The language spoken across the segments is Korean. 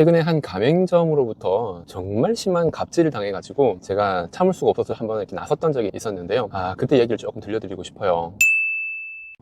최근에 한 가맹점으로부터 정말 심한 갑질을 당해가지고 제가 참을 수가 없어서 한번 이렇게 나섰던 적이 있었는데요. 아, 그때 이야기를 조금 들려드리고 싶어요.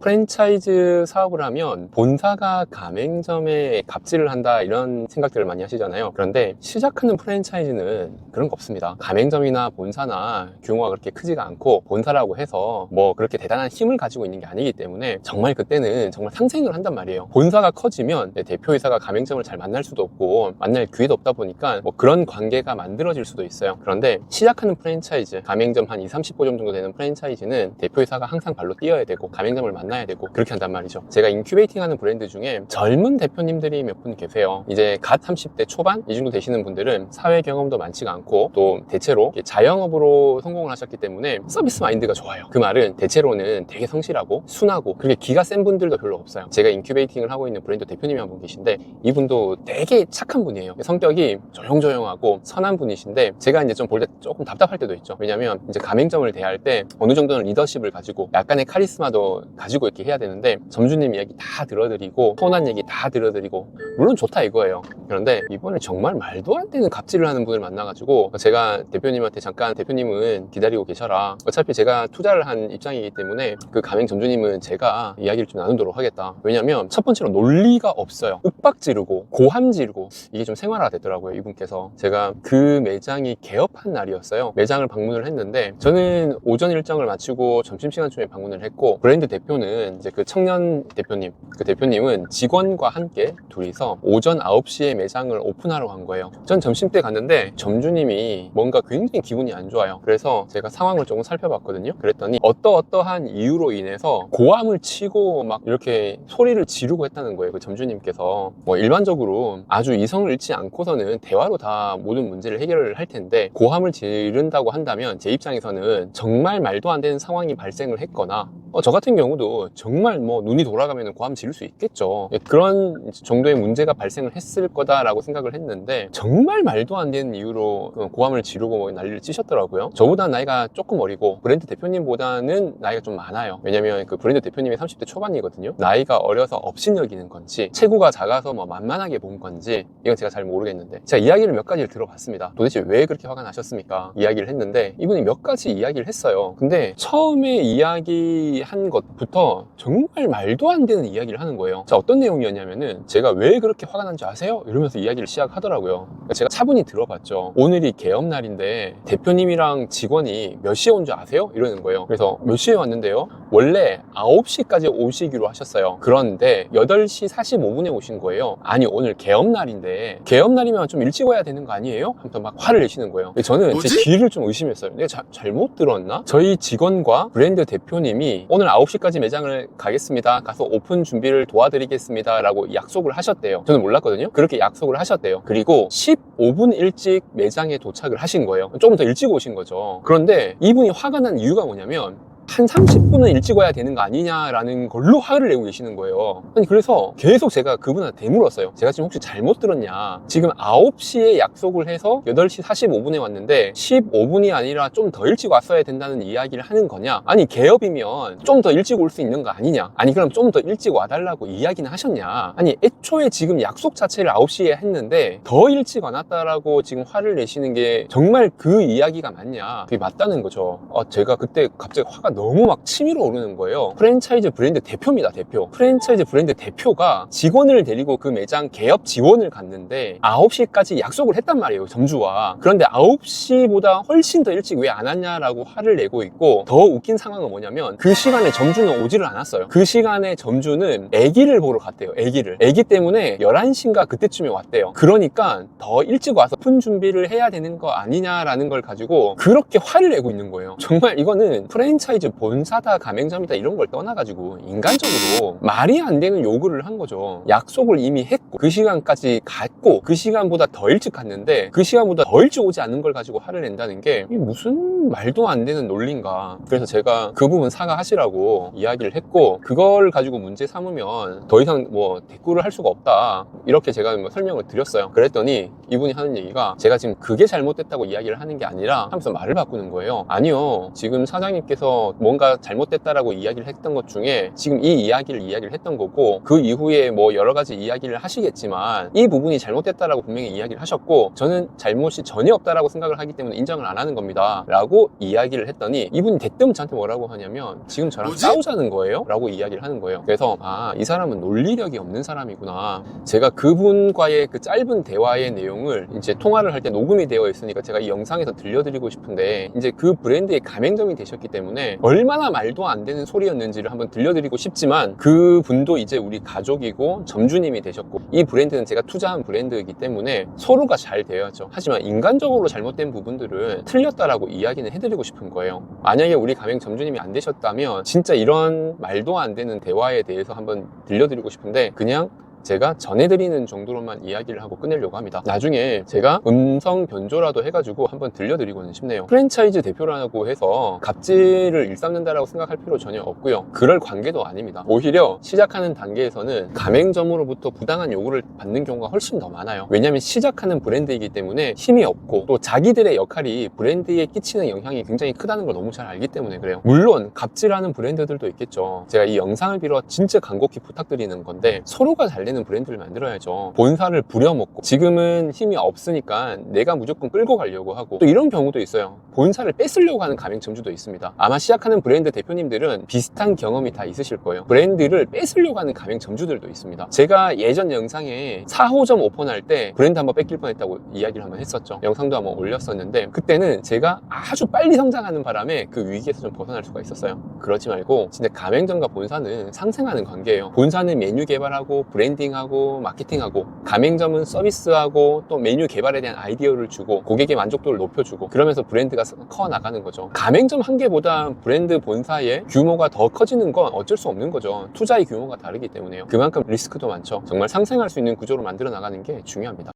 프랜차이즈 사업을 하면 본사가 가맹점에 갑질을 한다 이런 생각들을 많이 하시잖아요. 그런데 시작하는 프랜차이즈는 그런 거 없습니다. 가맹점이나 본사나 규모가 그렇게 크지가 않고 본사라고 해서 뭐 그렇게 대단한 힘을 가지고 있는 게 아니기 때문에 정말 그때는 정말 상생을 한단 말이에요. 본사가 커지면 내 대표이사가 가맹점을 잘 만날 수도 없고 만날 기회도 없다 보니까 뭐 그런 관계가 만들어질 수도 있어요. 그런데 시작하는 프랜차이즈, 가맹점 한 2, 30곳 정도 되는 프랜차이즈는 대표이사가 항상 발로 뛰어야 되고 가맹점을 만 나야 되고 그렇게 한단 말이죠. 제가 인큐베이팅 하는 브랜드 중에 젊은 대표님들이 몇 분 계세요. 이제 갓 30대 초반 이 정도 되시는 분들은 사회 경험도 많지가 않고 또 대체로 자영업으로 성공을 하셨기 때문에 서비스 마인드가 좋아요. 그 말은 대체로는 되게 성실하고 순하고 그렇게 기가 센 분들도 별로 없어요. 제가 인큐베이팅을 하고 있는 브랜드 대표님이 한 분 계신데 이분도 되게 착한 분이에요. 성격이 조용조용하고 선한 분이신데 제가 이제 좀 볼 때 조금 답답할 때도 있죠. 왜냐면 이제 가맹점을 대할 때 어느 정도는 리더십을 가지고 약간의 카리스마도 가지고 이렇게 해야 되는데 점주님 이야기 다 들어드리고 선한 얘기 다 들어드리고 물론 좋다 이거예요. 그런데 이번에 정말 말도 안 되는 갑질을 하는 분을 만나가지고 제가 대표님한테 잠깐 대표님은 기다리고 계셔라. 어차피 제가 투자를 한 입장이기 때문에 그 가맹 점주님은 제가 이야기를 좀 나누도록 하겠다. 왜냐면 첫 번째로 논리가 없어요. 윽박 지르고 고함 지르고 이게 좀 생활화 됐더라고요 이분께서. 제가 그 매장이 개업한 날이었어요. 매장을 방문을 했는데 저는 오전 일정을 마치고 점심시간쯤에 방문을 했고 브랜드 대표는 이제 그 청년 대표님 그 대표님은 직원과 함께 둘이서 오전 9시에 매장을 오픈하러 간 거예요. 전 점심 때 갔는데 점주님이 뭔가 굉장히 기분이 안 좋아요. 그래서 제가 상황을 조금 살펴봤거든요. 그랬더니 어떠어떠한 이유로 인해서 고함을 치고 막 이렇게 소리를 지르고 했다는 거예요. 그 점주님께서 뭐 일반적으로 아주 이성을 잃지 않고서는 대화로 다 모든 문제를 해결을 할 텐데 고함을 지른다고 한다면 제 입장에서는 정말 말도 안 되는 상황이 발생을 했거나 어, 저 같은 경우도 정말 뭐 눈이 돌아가면 고함 지를 수 있겠죠. 예, 그런 정도의 문제가 발생을 했을 거다라고 생각을 했는데 정말 말도 안 되는 이유로 그 고함을 지르고 뭐 난리를 치셨더라고요. 저보다 나이가 조금 어리고 브랜드 대표님보다는 나이가 좀 많아요. 왜냐면 그 브랜드 대표님이 30대 초반이거든요. 나이가 어려서 업신여기는 건지 체구가 작아서 뭐 만만하게 본 건지 이건 제가 잘 모르겠는데 제가 이야기를 몇 가지를 들어봤습니다. 도대체 왜 그렇게 화가 나셨습니까? 이야기를 했는데 이분이 몇 가지 이야기를 했어요. 근데 처음에 이야기 한 것부터 정말 말도 안 되는 이야기를 하는 거예요. 자 어떤 내용이었냐면은 제가 왜 그렇게 화가 난지 아세요? 이러면서 이야기를 시작하더라고요. 그러니까 제가 차분히 들어봤죠. 오늘이 개업 날인데 대표님이랑 직원이 몇 시에 온 줄 아세요? 이러는 거예요. 그래서 몇 시에 왔는데요? 원래 9시까지 오시기로 하셨어요. 그런데 8시 45분에 오신 거예요. 아니 오늘 개업 날인데 개업 날이면 좀 일찍 와야 되는 거 아니에요? 하면서 막 화를 내시는 거예요. 저는 뭐지? 제 귀를 좀 의심했어요. 내가 자- 잘못 들었나? 저희 직원과 브랜드 대표님이 오늘 9시까지 매장을 가겠습니다. 가서 오픈 준비를 도와드리겠습니다. 라고 약속을 하셨대요. 저는 몰랐거든요. 그렇게 약속을 하셨대요. 그리고 15분 일찍 매장에 도착을 하신 거예요. 조금 더 일찍 오신 거죠. 그런데 이분이 화가 난 이유가 뭐냐면 한 30분은 일찍 와야 되는 거 아니냐라는 걸로 화를 내고 계시는 거예요. 아니, 그래서 계속 제가 그분한테 되물었어요. 제가 지금 혹시 잘못 들었냐. 지금 9시에 약속을 해서 8시 45분에 왔는데 15분이 아니라 좀 더 일찍 왔어야 된다는 이야기를 하는 거냐. 아니, 개업이면 좀 더 일찍 올 수 있는 거 아니냐. 아니, 그럼 좀 더 일찍 와달라고 이야기는 하셨냐. 아니, 애초에 지금 약속 자체를 9시에 했는데 더 일찍 안 왔다라고 지금 화를 내시는 게 정말 그 이야기가 맞냐. 그게 맞다는 거죠. 어, 제가 그때 갑자기 화가 너무 막 치밀어 오르는 거예요. 프랜차이즈 브랜드 대표입니다, 대표. 프랜차이즈 브랜드 대표가 직원을 데리고 그 매장 개업 지원을 갔는데 9시까지 약속을 했단 말이에요, 점주와. 그런데 9시보다 훨씬 더 일찍 왜 안 왔냐라고 화를 내고 있고 더 웃긴 상황은 뭐냐면 그 시간에 점주는 오지를 않았어요. 그 시간에 점주는 아기를 보러 갔대요, 아기를. 아기 때문에 11시인가 그때쯤에 왔대요. 그러니까 더 일찍 와서 푼 준비를 해야 되는 거 아니냐라는 걸 가지고 그렇게 화를 내고 있는 거예요. 정말 이거는 프랜차이즈 본사다 가맹점이다 이런 걸 떠나가지고 인간적으로 말이 안 되는 요구를 한 거죠. 약속을 이미 했고 그 시간까지 갔고 그 시간보다 더 일찍 갔는데 그 시간보다 더 일찍 오지 않은 걸 가지고 화를 낸다는 게 무슨 말도 안 되는 논리인가. 그래서 제가 그 부분 사과하시라고 이야기를 했고 그걸 가지고 문제 삼으면 더 이상 뭐 대꾸를 할 수가 없다. 이렇게 제가 뭐 설명을 드렸어요. 그랬더니 이분이 하는 얘기가 제가 지금 그게 잘못됐다고 이야기를 하는 게 아니라 하면서 말을 바꾸는 거예요. 아니요. 지금 사장님께서 뭔가 잘못됐다라고 이야기를 했던 것 중에 지금 이 이야기를 이야기를 했던 거고 그 이후에 뭐 여러 가지 이야기를 하시겠지만 이 부분이 잘못됐다라고 분명히 이야기를 하셨고 저는 잘못이 전혀 없다라고 생각을 하기 때문에 인정을 안 하는 겁니다. 라고 이야기를 했더니 이분이 대뜸 저한테 뭐라고 하냐면 지금 저랑 뭐지? 싸우자는 거예요? 라고 이야기를 하는 거예요. 그래서 아, 이 사람은 논리력이 없는 사람이구나. 제가 그분과의 그 짧은 대화의 내용을 이제 통화를 할 때 녹음이 되어 있으니까 제가 이 영상에서 들려드리고 싶은데 이제 그 브랜드의 가맹점이 되셨기 때문에 얼마나 말도 안 되는 소리였는지를 한번 들려드리고 싶지만 그 분도 이제 우리 가족이고 점주님이 되셨고 이 브랜드는 제가 투자한 브랜드이기 때문에 서로가 잘 되어야죠. 하지만 인간적으로 잘못된 부분들은 틀렸다라고 이야기는 해드리고 싶은 거예요. 만약에 우리 가맹 점주님이 안 되셨다면 진짜 이런 말도 안 되는 대화에 대해서 한번 들려드리고 싶은데 그냥 제가 전해드리는 정도로만 이야기를 하고 끝내려고 합니다. 나중에 제가 음성 변조라도 해가지고 한번 들려드리고는 싶네요. 프랜차이즈 대표라고 해서 갑질을 일삼는다라고 생각할 필요 전혀 없고요. 그럴 관계도 아닙니다. 오히려 시작하는 단계에서는 가맹점으로부터 부당한 요구를 받는 경우가 훨씬 더 많아요. 왜냐하면 시작하는 브랜드이기 때문에 힘이 없고 또 자기들의 역할이 브랜드에 끼치는 영향이 굉장히 크다는 걸 너무 잘 알기 때문에 그래요. 물론 갑질하는 브랜드들도 있겠죠. 제가 이 영상을 빌어 진짜 간곡히 부탁드리는 건데 서로가 잘 되는 브랜드를 만들어야죠. 본사를 부려먹고 지금은 힘이 없으니까 내가 무조건 끌고 가려고 하고 또 이런 경우도 있어요. 본사를 뺏으려고 하는 가맹점주도 있습니다. 아마 시작하는 브랜드 대표님들은 비슷한 경험이 다 있으실 거예요. 브랜드를 뺏으려고 하는 가맹점주들도 있습니다. 제가 예전 영상에 4호점 오픈할 때 브랜드 한번 뺏길 뻔했다고 이야기를 한번 했었죠. 영상도 한번 올렸었는데 그때는 제가 아주 빨리 성장하는 바람에 그 위기에서 좀 벗어날 수가 있었어요. 그러지 말고 진짜 가맹점과 본사는 상생하는 관계예요. 본사는 메뉴 개발하고 브랜딩하고 마케팅하고 가맹점은 서비스하고 또 메뉴 개발에 대한 아이디어를 주고 고객의 만족도를 높여주고 그러면서 브랜드가 커 나가는 거죠. 가맹점 한 개보다 브랜드 본사의 규모가 더 커지는 건 어쩔 수 없는 거죠. 투자의 규모가 다르기 때문에요. 그만큼 리스크도 많죠. 정말 상생할 수 있는 구조로 만들어 나가는 게 중요합니다.